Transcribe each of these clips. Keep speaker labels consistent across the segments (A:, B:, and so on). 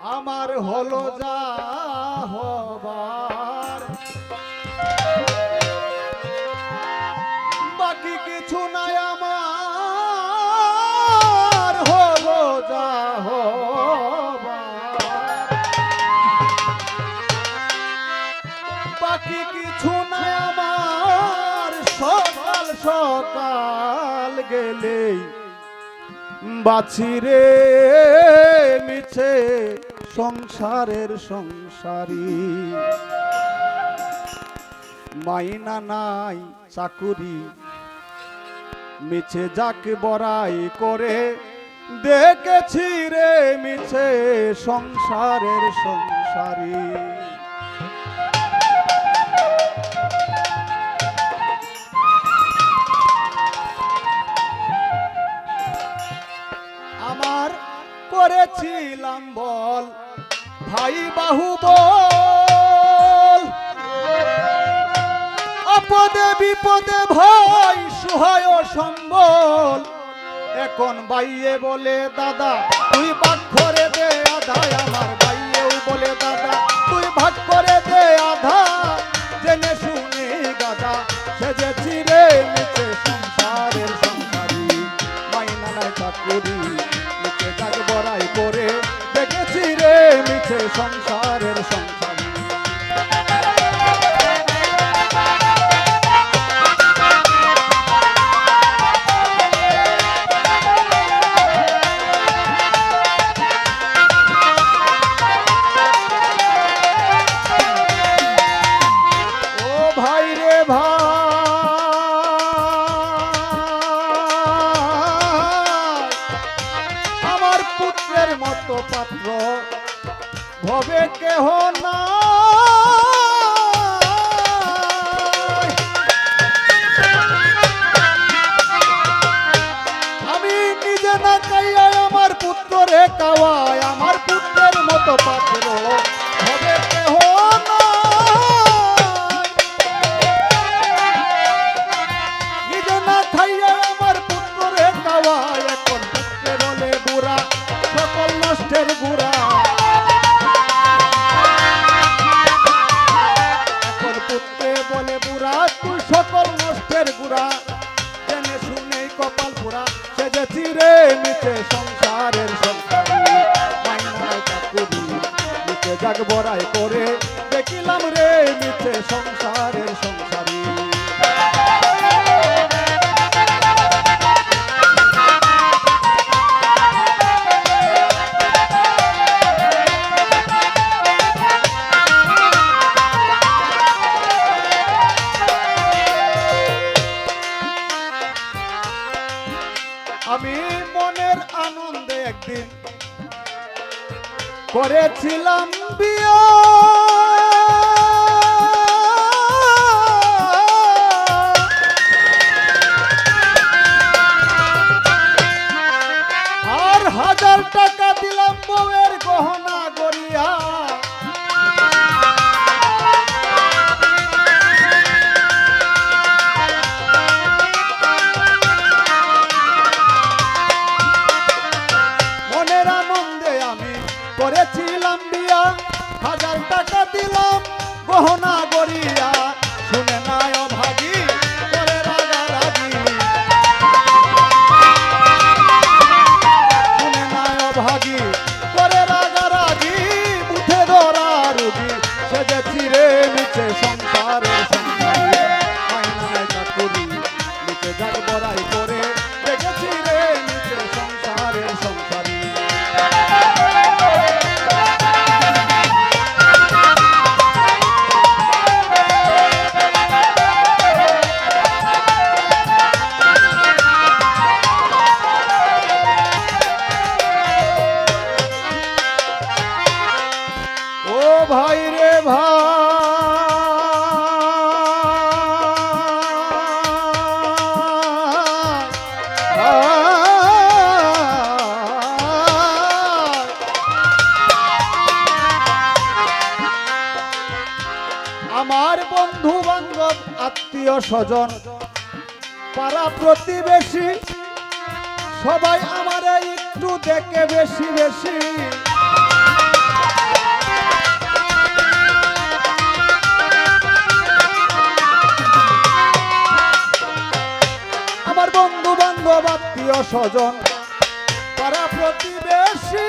A: আমার হলো যা হবার বাকি কিছু নাই আমার, হলো যা হবার বাকি কিছু নাই আমার, সকাল সকাল গেলেই বাছিরে মিছে। সংসারের সংসারী। মাইনা নাই চাকুরি। মিছে যাক বড়াই করে দেখেছি রে মিছে সংসারের সংসারী। ভাই বাহু আপদে বিপদে ভয় সুহায় সম্বল এখন বাইয়ে বলে, দাদা, তুই ভাগ করে দে আধা আমার বাইয়েও বলে, দাদা, তুই ভাগ করে দে আধা জেনে শুনে গাদা সেজেছি রে নিচে সংসারের সংসারী। মাইনা চাকুরি মিছে সংসারের সংসারী ভবে কেহ না আমি নিজে না খাইয়া আমার পুত্রে কাওয়ায় আমার পুত্রের মতো পাত্র গুড়া জেনে শুনেই কপাল পুরা। সেজেছি রে মিছে সংসারের সংসারী। মাইনায় চাকুরি মিছে জাগ করে। দেখিলাম রে মিছে সংসারের করেছিলাম বিয়া। আর হাজার টাকা দিলাম বউয়ের গহনা। Project. আত্মীয় স্বজন, পাড়া প্রতিবেশী, সবাই আমার একটু দেখে বেশি বেশি। আমার বন্ধু বান্ধব আত্মীয় স্বজন, পাড়া প্রতিবেশী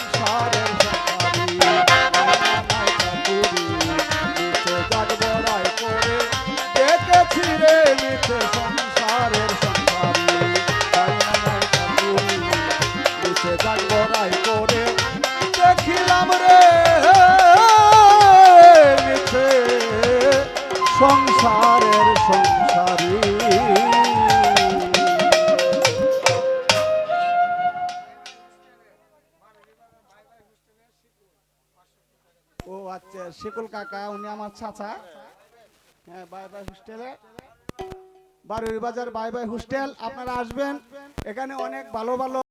A: ও আচ্ছা শেকুল কাকা, উনি আমার চাচা। হ্যাঁ বাই বাই হোস্টেলে। বারুই বাজার বাই বাই হোস্টেল, আপনারা আসবেন। এখানে অনেক ভালো ভালো